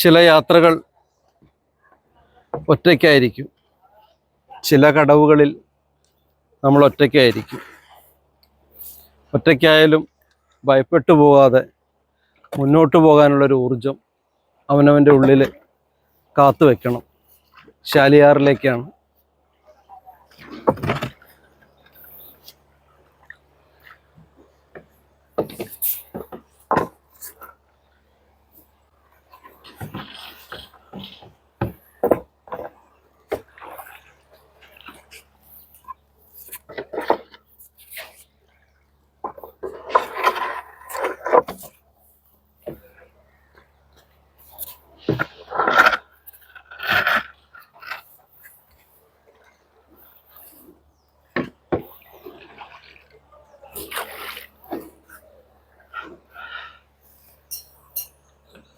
ചില യാത്രകൾ ഒറ്റയ്ക്കായിരിക്കും. ചില കടവുകളിൽ നമ്മൾ ഒറ്റയ്ക്കായിരിക്കും. ഒറ്റയ്ക്കായാലും ഭയപ്പെട്ടു പോകാതെ മുന്നോട്ട് പോകാനുള്ളൊരു ഊർജം അവനവന്റെ ഉള്ളിൽ കാത്തു വെക്കണം ശാലിയാറിലേക്കാണ്.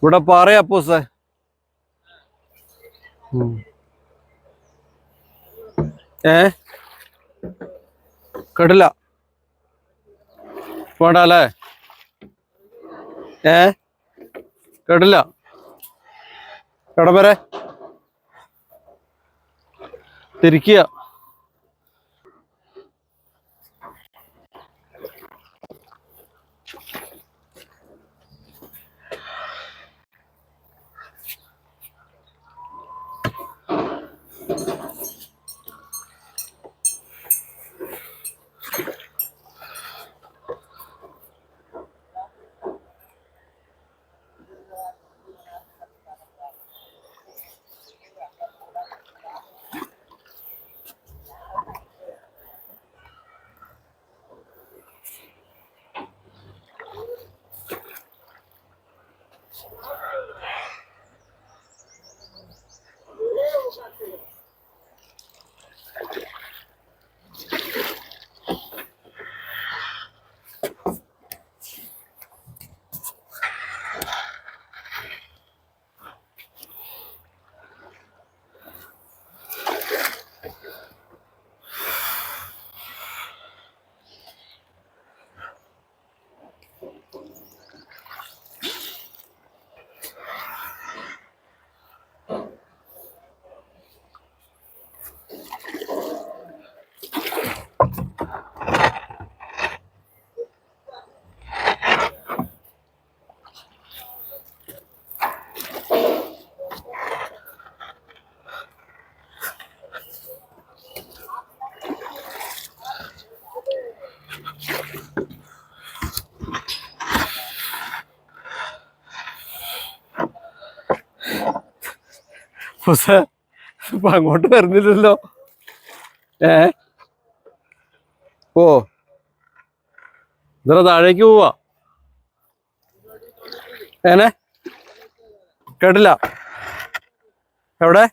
ഇവിടെ പാറ അപ്പൂസേ. ഏ? കേട്ടില്ല. വേണ്ടല്ലേ ഏ? കേട്ടില്ല. എവിടെ വരെ? തിരിക്കുക. much. അപ്പൂസേ ഇപ്പൊ അങ്ങോട്ട് വരുന്നില്ലല്ലോ. ഏ? ഓ ഇത്ര താഴേക്ക് പോവാ. ഏനെ? കേട്ടില്ല. എവിടെ?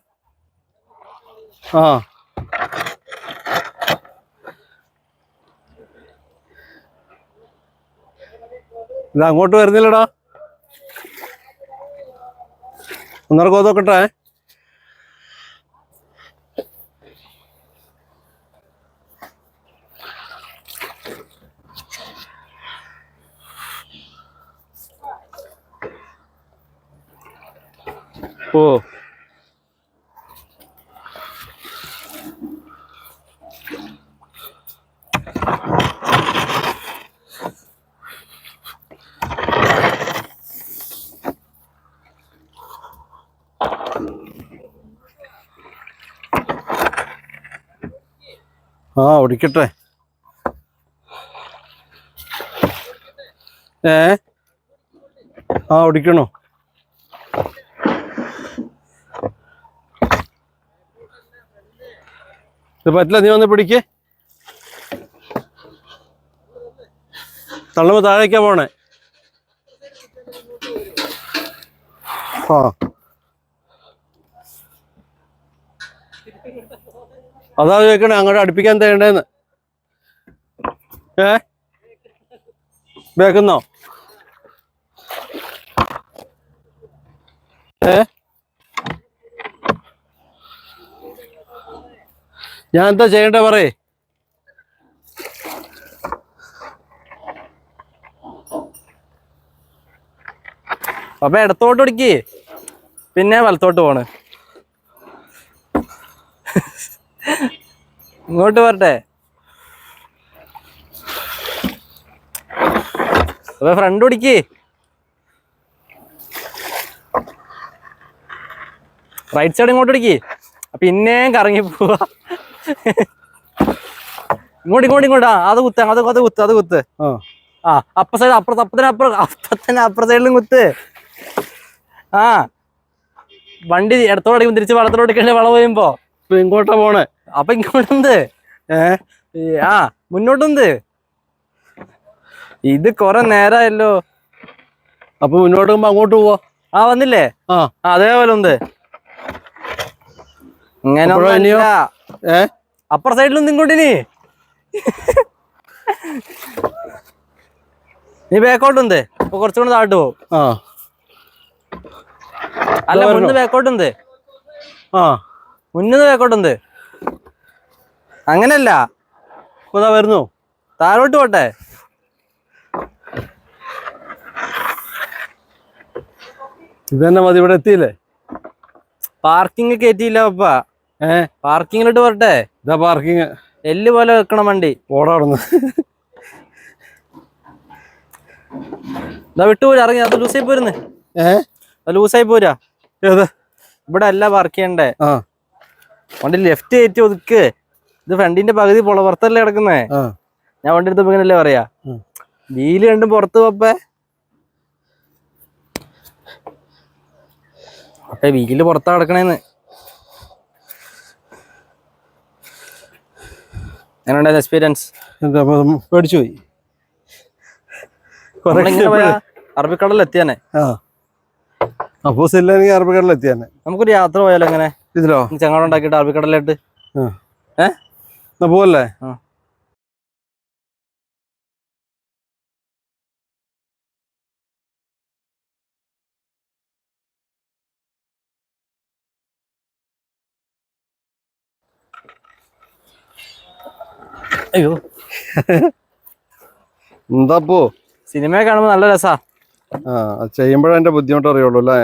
ആ. ഇത് അങ്ങോട്ട് വരുന്നില്ലടാ. ഒന്നര കോതോക്കട്ടെ. ഓ. ആ ഓടിക്കട്ടെ ഏ? ആ ഓടിക്കണോ ഇത് പറ്റില്ല നീ വന്ന് പിടിക്ക്. തള്ളുമ്പോ താഴേക്കാ പോണേ. ആ. അതാ ചോദിക്കണേ അങ്ങോട്ട് അടുപ്പിക്കാൻ തേണ്ടേന്ന് ഏ? ബേക്കുന്നോ ഏ? ഞാൻ എന്താ ചെയ്യണ്ടേ പറയേ. അപ്പൊ ഇടത്തോട്ട് ഒടുക്കി. പിന്നെ വലത്തോട്ട് പോണ്. ഇങ്ങോട്ട് വരട്ടെ. അപ്പൊ ഫ്രണ്ട് ഒടുക്കി. റൈറ്റ് സൈഡ് ഇങ്ങോട്ട് ഒടുക്കി. പിന്നെയും കറങ്ങി പോവാ. ഇങ്ങോട്ട് ഇങ്ങോട്ട് ഇങ്ങോട്ട്. അത് കുത്ത് അത് അത് കുത്ത് അത് കുത്ത്. ആ. അപ്പ സൈഡ് അപ്പുറത്ത് അപ്പത്തിന് അപ്പുറം അപ്പത്തന്നെ അപ്പുറ സൈഡിലും കുത്ത്. ആ. വണ്ടി ഇടത്തോടെ തിരിച്ച് വളത്തോടക്കല്ലേ വള പോയുമ്പോ ഇങ്ങോട്ടാ പോണേ? അപ്പൊ ഇങ്ങോട്ടെന്ത് ആ മുന്നോട്ടെന്ത് ഇത് കൊറേ നേരമായല്ലോ അപ്പൊ മുന്നോട്ട് പോകുമ്പോ അങ്ങോട്ട് പോവാ? ആ വന്നില്ലേ? ആ. ആ, അതേപോലെ ഉണ്ട്. ഇങ്ങനെ അപ്പുറ സൈഡിലൊന്നും ഇങ്ങോട്ടിനി നീ. ബാക്കോട്ട് ഉണ്ട്. അപ്പൊ കുറച്ചുകൂടെ താഴ്ത്തു പോകും ആ. അല്ല മുന്ന് ബാക്കോട്ട് ഉണ്ട്. ആ. മുന്നിന്ന് ബാക്കോട്ടുണ്ട് അങ്ങനല്ല. ഇപ്പൊ ഇതാ വരുന്നു. താഴോട്ട് പോട്ടെ. ഇത് തന്നെ മതി ഇവിടെ എത്തിയില്ലേ? പാർക്കിംഗ് കയറ്റിയില്ല പപ്പ ഏ? ഇട്ട് പോട്ടെ ഇതാ പാർക്കിംഗ് എല്ല് പോലെ വെക്കണം വണ്ടി. ഓടാടുന്നു ഇതാ വിട്ടുപോരാ ഇറങ്ങി. അത് ലൂസായി പോരുന്ന്. ഏ? അത് ലൂസായി പോരാ. ഏത്? ഇവിടെ അല്ല പാർക്ക് ചെയ്യണ്ടേ. ആ. വണ്ടി ലെഫ്റ്റ് കയറ്റി ഒതുക്ക്. ഇത് ഫ്രണ്ടിന്റെ പകുതി പുറത്തല്ലേ കിടക്കുന്നേ. ഞാൻ വണ്ടി എടുത്തപ്പോ ഇങ്ങനല്ലേ പറയാ. വീൽ കണ്ടും പുറത്ത് പോപ്പേ. അപ്പൊ വീൽ പുറത്താ കിടക്കണേന്ന്. എങ്ങനെയുണ്ടായിരുന്നു എക്സ്പീരിയൻസ് പേടിച്ചു പോയി. അറബിക്കടലിൽ എത്തിയാനെ ആ. അപ്പോ സില്ലെങ്കിൽ അറബിക്കടലിൽ എത്തിയാനെ നമുക്കൊരു യാത്ര പോയാലോ എങ്ങനെ ഇതിലോ? ചങ്ങാടം ഉണ്ടാക്കിയിട്ട് അറബിക്കടലിലോട്ട്? ആ. ഏ? എന്നാ പോവല്ലേ? ആ. അയ്യോ. എന്താപ്പോ? സിനിമയെ കാണുമ്പോ നല്ല രസാ. ആ ചെയ്യുമ്പോഴേ ബുദ്ധിമുട്ട് അറിയുള്ളൂ അല്ലേ?